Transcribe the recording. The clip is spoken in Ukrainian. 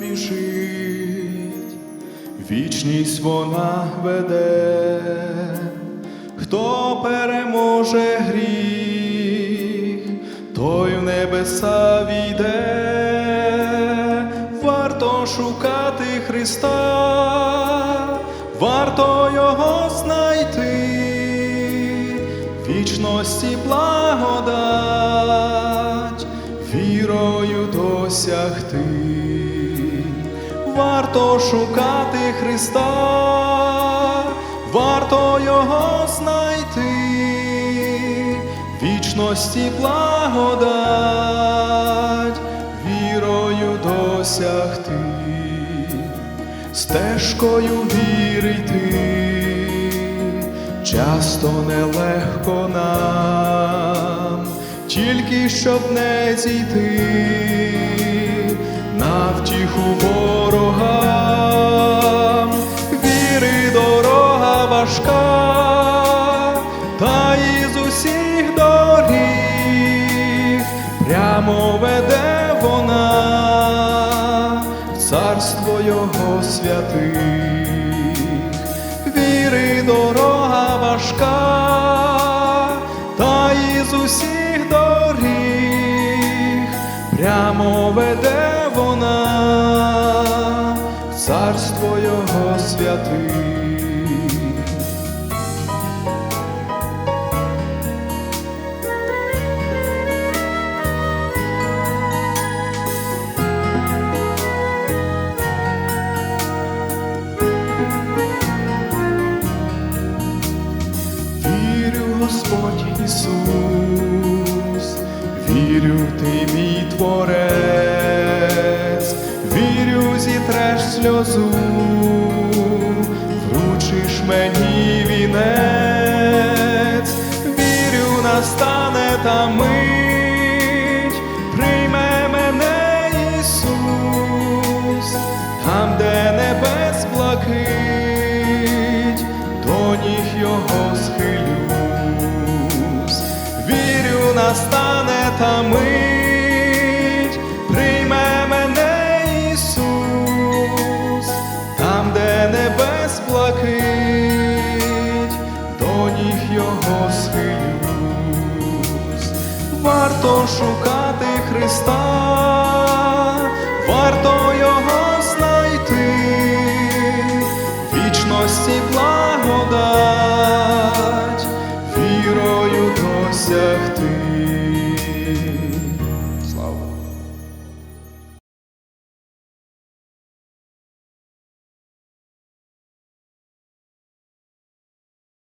біжить, вічність вона веде, хто переможе гріх, той в небеса війде, варто шукати Христа, варто його знайти, вічності благодать, вірою досягти, варто шукати Христа, варто його знайти, вічності благодать, вірою досягти, стежкою віри йти, часто нелегко нам, тільки щоб не зійти на втіху дорога важка, та із усіх доріг прямо веде вона в царство Його святих, віри дорога важка, та із усіх доріг прямо веде вона в царство Його святих. Ісус, вірю, Ти мій Творець, вірю, зітреш сльозу, вручиш мені вінець, вірю, настане та мить, прийме мене Ісус, там, де небес блакить, настане та мить, прийме мене Ісус, там, де небес блакить, до ніг його схилюсь, варто шукати Христа, варто його знайти, вічності благодать, вірою досягти.